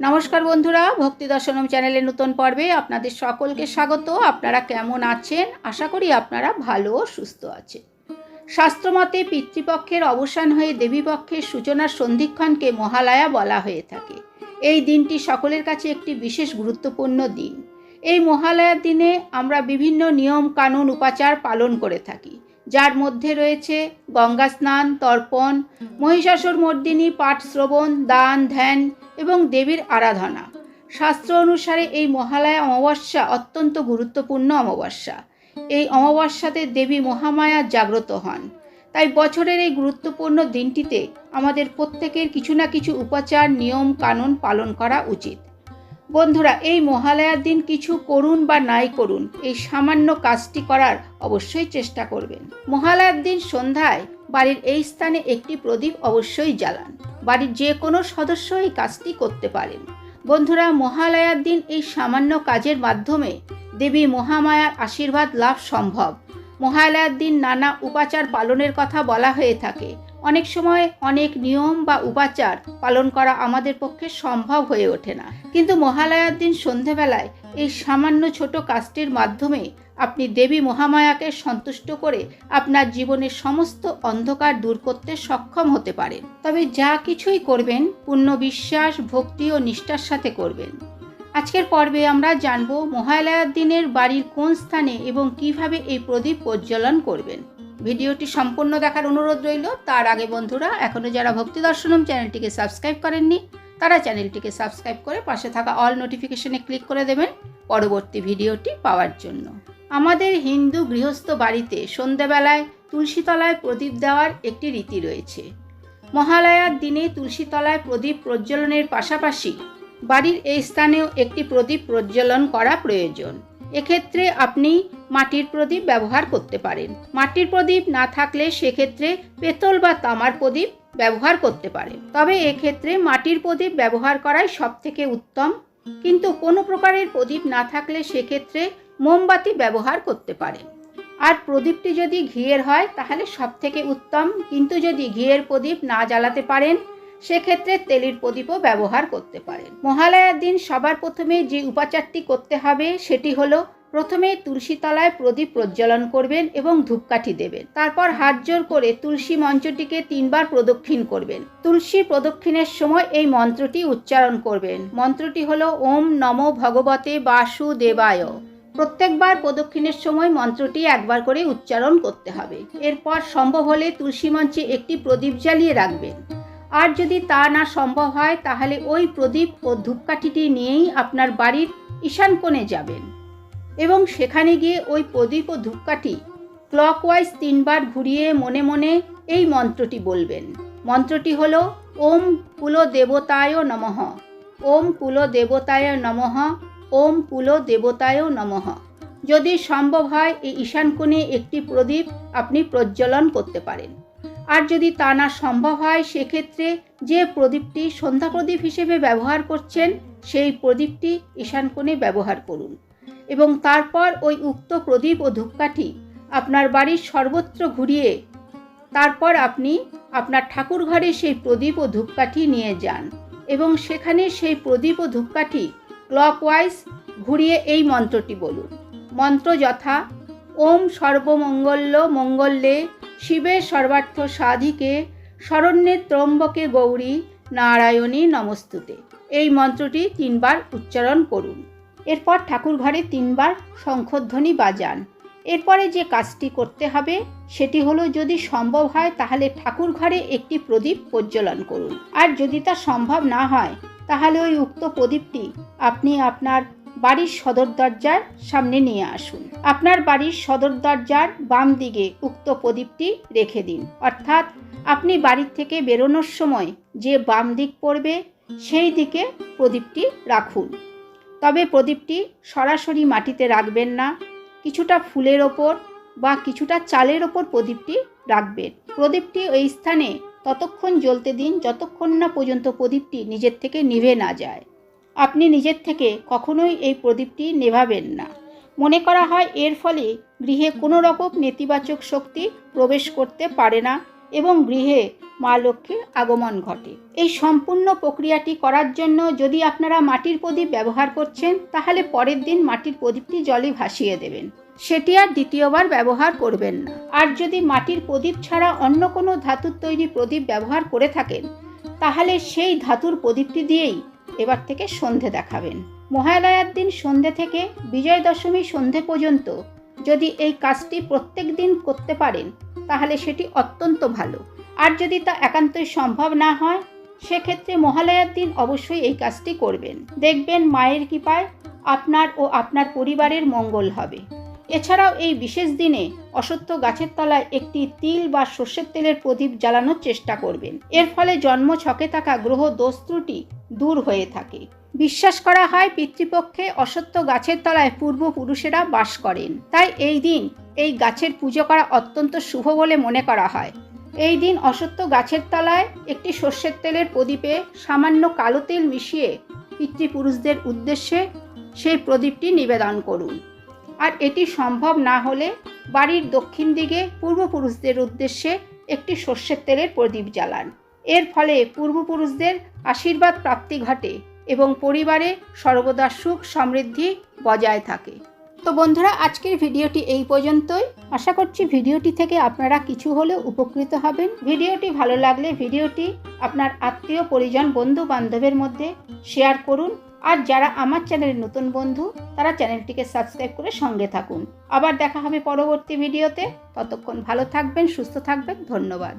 নমস্কার বন্ধুরা, ভক্তি দর্শনম চ্যানেলের নতুন পর্বে আপনাদের সকলকে স্বাগত। আপনারা কেমন আছেন? আশা করি আপনারা ভালো ও সুস্থ আছেন। শাস্ত্রমতে পিতৃপক্ষের অবসান হয়ে দেবীপক্ষের সূচনার সন্ধিক্ষণকে মহালয়া বলা হয়ে থাকে। এই দিনটি সকলের কাছে একটি বিশেষ গুরুত্বপূর্ণ দিন। এই মহালয়ার দিনে আমরা বিভিন্ন নিয়ম কানুন উপাচার পালন করে থাকি। যার মধ্যে রয়েছে গঙ্গা স্নান, তর্পণ, মহিষাসুর মর্দিনী, পাঠ শ্রবণ, দান, ধ্যান এবং দেবীর আরাধনা। শাস্ত্র অনুসারে এই মহালয়া অমাবস্যা অত্যন্ত গুরুত্বপূর্ণ অমাবস্যা। এই অমাবস্যাতে দেবী মহামায়া জাগ্রত হন। তাই বছরের এই গুরুত্বপূর্ণ দিনটিতে আমাদের প্রত্যেকের কিছু না কিছু উপাচার, নিয়ম, কানুন পালন করা উচিত। বন্ধুরা, এই মহালয়ার দিন কিছু করুন বা নাই করুন, এই সামান্য কাজটি করার অবশ্যই চেষ্টা করবেন। মহালয়ার দিন সন্ধ্যায় বাড়ির এই স্থানে একটি প্রদীপ অবশ্যই জ্বালান। বাড়ির যে কোনো সদস্য এই কাজটি করতে পারেন। বন্ধুরা, মহালয়ার দিন এই সামান্য কাজের মাধ্যমে দেবী মহামায়ার আশীর্বাদ লাভ সম্ভব। মহালয়ার দিন নানা উপাচার পালনের কথা বলা হয়ে থাকে। অনেক সময় অনেক নিয়ম বা উপাচার পালন করা আমাদের পক্ষে সম্ভব হয়ে ওঠে না। কিন্তু মহালয়ার দিন সন্ধেবেলায় এই সামান্য ছোট কাজটির মাধ্যমে আপনি দেবী মহামায়াকে সন্তুষ্ট করে আপনার জীবনের সমস্ত অন্ধকার দূর করতে সক্ষম হতে পারেন। তবে যা কিছুই করবেন, পূর্ণ বিশ্বাস, ভক্তি ও নিষ্ঠার সাথে করবেন। আজকের পর্বে আমরা জানব মহালয়ার দিনের বাড়ির কোন স্থানে এবং কীভাবে এই প্রদীপ প্রজ্বলন করবেন। ভিডিওটি সম্পূর্ণ দেখার অনুরোধ রইল। তার আগে বন্ধুরা এখনও যারা ভক্তি দর্শনম চ্যানেলটিকে সাবস্ক্রাইব করেননি, তারা চ্যানেলটিকে সাবস্ক্রাইব করে পাশে থাকা অল নোটিফিকেশনে ক্লিক করে দেবেন পরবর্তী ভিডিওটি পাওয়ার জন্য। আমাদের হিন্দু গৃহস্থ বাড়িতে সন্ধেবেলায় তুলসীতলায় প্রদীপ দেওয়ার একটি রীতি রয়েছে। মহালয়ার দিনে তুলসীতলায় প্রদীপ প্রজ্বলনের পাশাপাশি বাড়ির এই স্থানেও একটি প্রদীপ প্রজ্বলন করা প্রয়োজন। এক্ষেত্রে আপনি মাটির প্রদীপ ব্যবহার করতে পারেন। মাটির প্রদীপ না থাকলে সেক্ষেত্রে পেতল বা তামার প্রদীপ ব্যবহার করতে পারেন। তবে এক্ষেত্রে মাটির প্রদীপ ব্যবহার করাই সব থেকে উত্তম। কিন্তু কোনো প্রকারের প্রদীপ না থাকলে সেক্ষেত্রে মোমবাতি ব্যবহার করতে পারেন। আর প্রদীপটি যদি ঘিয়ের হয়, তাহলে সব থেকে উত্তম। কিন্তু যদি ঘিয়ের প্রদীপ না জ্বালাতে পারেন, সেক্ষেত্রে তেলের প্রদীপও ব্যবহার করতে পারেন। মহালয়ার দিন সবার প্রথমে যে উপাচারটি করতে হবে, সেটি হলো প্রথমে তুলসী তলায় প্রদীপ প্রজ্বলন করবেন এবং ধূপকাঠি দেবেন। তারপর হাত জোর করে তুলসী মঞ্চটিকে তিনবার প্রদক্ষিণ করবেন। তুলসী প্রদক্ষিণের সময় এই মন্ত্রটি উচ্চারণ করবেন। মন্ত্রটি হলো, ওম নম ভগবতে বাসুদেবায়। প্রত্যেকবার প্রদক্ষিণের সময় মন্ত্রটি একবার করে উচ্চারণ করতে হবে। এরপর সম্ভব হলে তুলসী মঞ্চে একটি প্রদীপ জ্বালিয়ে রাখবেন। আর যদি তা না সম্ভব হয়, তাহলে ওই প্রদীপ ও ধূপকাঠিটি নিয়েই আপনার বাড়ির ঈশান কোণে যাবেন। এবং সেখানে গিয়ে ওই প্রদীপ ও ধূপকাঠি ক্লকওয়াইজ তিনবার ঘুরিয়ে মনে মনে এই মন্ত্রটি বলবেন। মন্ত্রটি হল, ওম কুল দেবতায় নমঃ। ওম কুল দেবতায় নমঃ। ওম কুল দেবতায় নমঃ। যদি সম্ভব হয়, এই ঈশান কোণে একটি প্রদীপ আপনি প্রজ্বলন করতে পারেন। আর যদি তা না সম্ভব হয়, সেক্ষেত্রে যে প্রদীপটি সন্ধ্যা প্রদীপ হিসেবে ব্যবহার করছেন, সেই প্রদীপটি ঈশান কোণে ব্যবহার করুন। এবং তারপর ওই উক্ত প্রদীপ ও ধূপকাঠি আপনার বাড়ির সর্বত্র ঘুরিয়ে তারপর আপনি আপনার ঠাকুর ঘরে সেই প্রদীপ ও ধূপকাঠি নিয়ে যান এবং সেখানে সেই প্রদীপ ও ধূপকাঠি ক্লকওয়াইজ ঘুরিয়ে এই মন্ত্রটি বলুন। মন্ত্র যথা, ওম সর্বমঙ্গল্য মঙ্গল্যে শিবের সর্বার্থ সাধিকে শরণ্যের ত্রম্বকে গৌরী নারায়ণী নমস্তুতে। এই মন্ত্রটি তিনবার উচ্চারণ করুন। এরপর ঠাকুর ঘরে তিনবার শঙ্খধ্বনি বাজান। এরপরে যে কাজটি করতে হবে, সেটি হলো যদি সম্ভব হয় তাহলে ঠাকুর ঘরে একটি প্রদীপ প্রজ্বলন করুন। আর যদি তা সম্ভব না হয়, তাহলে ওই উক্ত প্রদীপটি আপনি আপনার বাড়ির সদর দরজার সামনে নিয়ে আসুন। আপনার বাড়ির সদর দরজার বাম দিকে উক্ত প্রদীপটি রেখে দিন। অর্থাৎ আপনি বাড়ির থেকে বেরোনোর সময় যে বাম দিক পড়বে, সেই দিকে প্রদীপটি রাখুন। তবে প্রদীপটি সরাসরি মাটিতে রাখবেন না। কিছুটা ফুলের ওপর বা কিছুটা চালের ওপর প্রদীপটি রাখবেন। প্রদীপটি ওই স্থানে ততক্ষণ জ্বলতে দিন যতক্ষণ না পর্যন্ত প্রদীপটি নিজের থেকে নিভে না যায়। আপনি নিজের থেকে কখনোই এই প্রদীপটি নেভাবেন না। মনে করা হয় এর ফলে গৃহে কোনো রকম নেতিবাচক শক্তি প্রবেশ করতে পারে না। এবং গৃহে মা লক্ষ্মীর আগমন ঘটে। এই সম্পূর্ণ প্রক্রিয়াটি করার জন্য যদি আপনারা মাটির প্রদীপ ব্যবহার করছেন, তাহলে পরের দিন মাটির প্রদীপটি জলে ভাসিয়ে দেবেন। সেটি আর দ্বিতীয়বার ব্যবহার করবেন না। আর যদি মাটির প্রদীপ ছাড়া অন্য কোনো ধাতুর তৈরি প্রদীপ ব্যবহার করে থাকেন, তাহলে সেই ধাতুর প্রদীপটি দিয়েই এবার থেকে সন্ধে দেখাবেন। মহালয়ার দিন সন্ধে থেকে বিজয় দশমী সন্ধে পর্যন্ত যদি এই কাজটি প্রত্যেক দিন করতে পারেন, তাহলে সেটি অত্যন্ত ভালো। আর যদি তা একান্তই সম্ভব না হয়, সেক্ষেত্রে মহালয়ার দিন অবশ্যই এই কাজটি করবেন। দেখবেন মায়ের কৃপায় আপনার ও আপনার পরিবারের মঙ্গল হবে। এছাড়াও এই বিশেষ দিনে অসত্য গাছের তলায় একটি তিল বা সর্ষের তেলের প্রদীপ জ্বালানোর চেষ্টা করবেন। এর ফলে জন্ম ছকে থাকা গ্রহ দোষ ত্রুটি দূর হয়ে থাকে। বিশ্বাস করা হয় পিতৃপক্ষে অসত্য গাছের তলায় পূর্বপুরুষেরা বাস করেন। তাই এই দিন এই গাছের পুজো করা অত্যন্ত শুভ বলে মনে করা হয়। এই দিন অসত্য গাছের তলায় একটি সর্ষের তেলের প্রদীপে সামান্য কালো তেল মিশিয়ে পিতৃপুরুষদের উদ্দেশ্যে সেই প্রদীপটি নিবেদন করুন। আর এটি সম্ভব না হলে বাড়ির দক্ষিণ দিকে পূর্বপুরুষদের উদ্দেশ্যে একটি সর্ষের তেলের প্রদীপ জ্বালান। এর ফলে পূর্বপুরুষদের আশীর্বাদ প্রাপ্তি ঘটে এবং পরিবারে সর্বদা সুখ সমৃদ্ধি বজায় থাকে। তো বন্ধুরা, আজকের ভিডিওটি এই পর্যন্তই। আশা করছি ভিডিওটি থেকে আপনারা কিছু হলেও উপকৃত হবেন। ভিডিওটি ভালো লাগলে ভিডিওটি আপনার আত্মীয়, পরিজন বন্ধু বান্ধবের মধ্যে শেয়ার করুন। আর যারা আমার চ্যানেলের নতুন বন্ধু, তারা চ্যানেলটিকে সাবস্ক্রাইব করে সঙ্গে থাকুন। আবার দেখা হবে পরবর্তী ভিডিওতে। ততক্ষণ ভালো থাকবেন, সুস্থ থাকবেন। ধন্যবাদ।